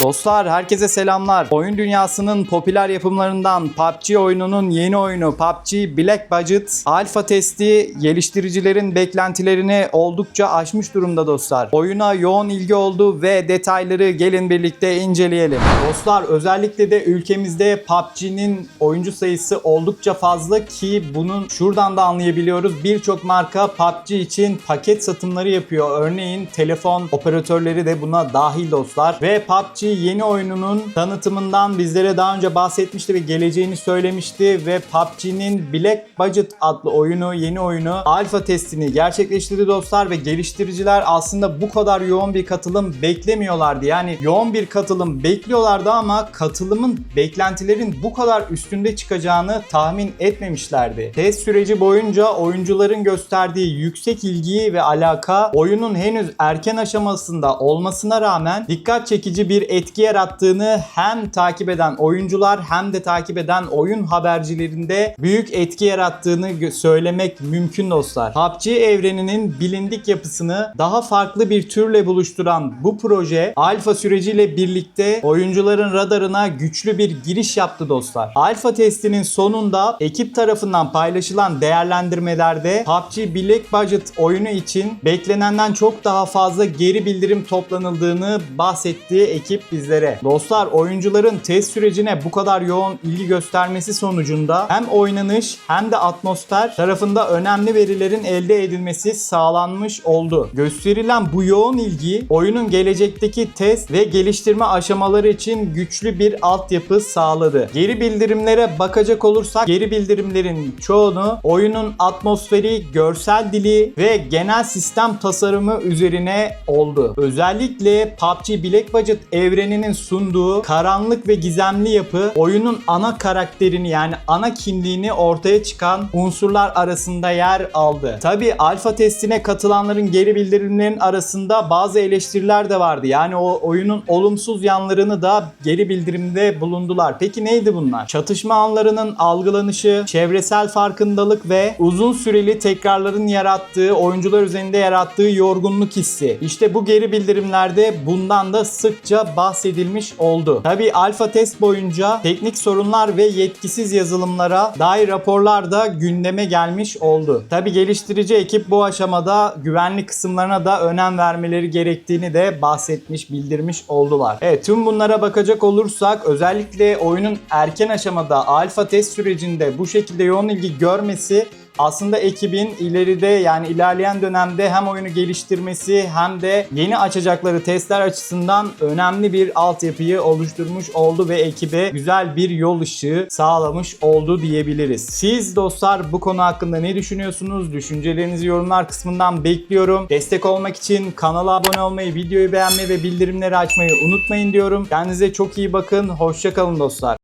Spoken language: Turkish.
Dostlar herkese selamlar. Oyun dünyasının popüler yapımlarından PUBG oyununun yeni oyunu PUBG Black Budget alfa testi geliştiricilerin beklentilerini oldukça aşmış durumda dostlar. Oyuna yoğun ilgi oldu ve detayları gelin birlikte inceleyelim. Dostlar özellikle de ülkemizde PUBG'nin oyuncu sayısı oldukça fazla ki bunun şuradan da anlayabiliyoruz. Birçok marka PUBG için paket satımları yapıyor. Örneğin telefon operatörleri de buna dahil dostlar. Ve PUBG yeni oyununun tanıtımından bizlere daha önce bahsetmişti ve geleceğini söylemişti ve PUBG'nin Black Budget adlı oyunu, yeni oyunu alfa testini gerçekleştirdi dostlar ve geliştiriciler aslında bu kadar yoğun bir katılım beklemiyorlardı. Yani yoğun bir katılım bekliyorlardı ama katılımın beklentilerin bu kadar üstünde çıkacağını tahmin etmemişlerdi. Test süreci boyunca oyuncuların gösterdiği yüksek ilgi ve alaka oyunun henüz erken aşamasında olmasına rağmen dikkat çekici bir etki yarattığını hem takip eden oyuncular hem de takip eden oyun habercilerinde büyük etki yarattığını söylemek mümkün dostlar. PUBG evreninin bilindik yapısını daha farklı bir türle buluşturan bu proje alfa süreciyle birlikte oyuncuların radarına güçlü bir giriş yaptı dostlar. Alfa testinin sonunda ekip tarafından paylaşılan değerlendirmelerde PUBG Black Budget oyunu için beklenenden çok daha fazla geri bildirim toplanıldığını bahsettiği ekip bizlere. Dostlar oyuncuların test sürecine bu kadar yoğun ilgi göstermesi sonucunda hem oynanış hem de atmosfer tarafında önemli verilerin elde edilmesi sağlanmış oldu. Gösterilen bu yoğun ilgi oyunun gelecekteki test ve geliştirme aşamaları için güçlü bir altyapı sağladı. Geri bildirimlere bakacak olursak geri bildirimlerin çoğunu oyunun atmosferi, görsel dili ve genel sistem tasarımı üzerine oldu. Özellikle PUBG Black Budget evreninin sunduğu karanlık ve gizemli yapı oyunun ana karakterini yani ana kimliğini ortaya çıkan unsurlar arasında yer aldı. Tabi alfa testine katılanların geri bildirimlerin arasında bazı eleştiriler de vardı. Yani o oyunun olumsuz yanlarını da geri bildirimde bulundular. Peki neydi bunlar? Çatışma anlarının algılanışı, çevresel farkındalık ve uzun süreli tekrarların yarattığı, oyuncular üzerinde yarattığı yorgunluk hissi. İşte bu geri bildirimlerde bundan da sıkça bahsedilmiş oldu. Tabi alfa test boyunca teknik sorunlar ve yetkisiz yazılımlara dair raporlar da gündeme gelmiş oldu. Tabi geliştirici ekip bu aşamada güvenlik kısımlarına da önem vermeleri gerektiğini de bahsetmiş, bildirmiş oldular. Evet tüm bunlara bakacak olursak özellikle oyunun erken aşamada alfa test sürecinde bu şekilde yoğun ilgi görmesi aslında ekibin ileride yani ilerleyen dönemde hem oyunu geliştirmesi hem de yeni açacakları testler açısından önemli bir altyapıyı oluşturmuş oldu ve ekibe güzel bir yol ışığı sağlamış oldu diyebiliriz. Siz dostlar bu konu hakkında ne düşünüyorsunuz? Düşüncelerinizi yorumlar kısmından bekliyorum. Destek olmak için kanala abone olmayı, videoyu beğenmeyi ve bildirimleri açmayı unutmayın diyorum. Kendinize çok iyi bakın. Hoşçakalın dostlar.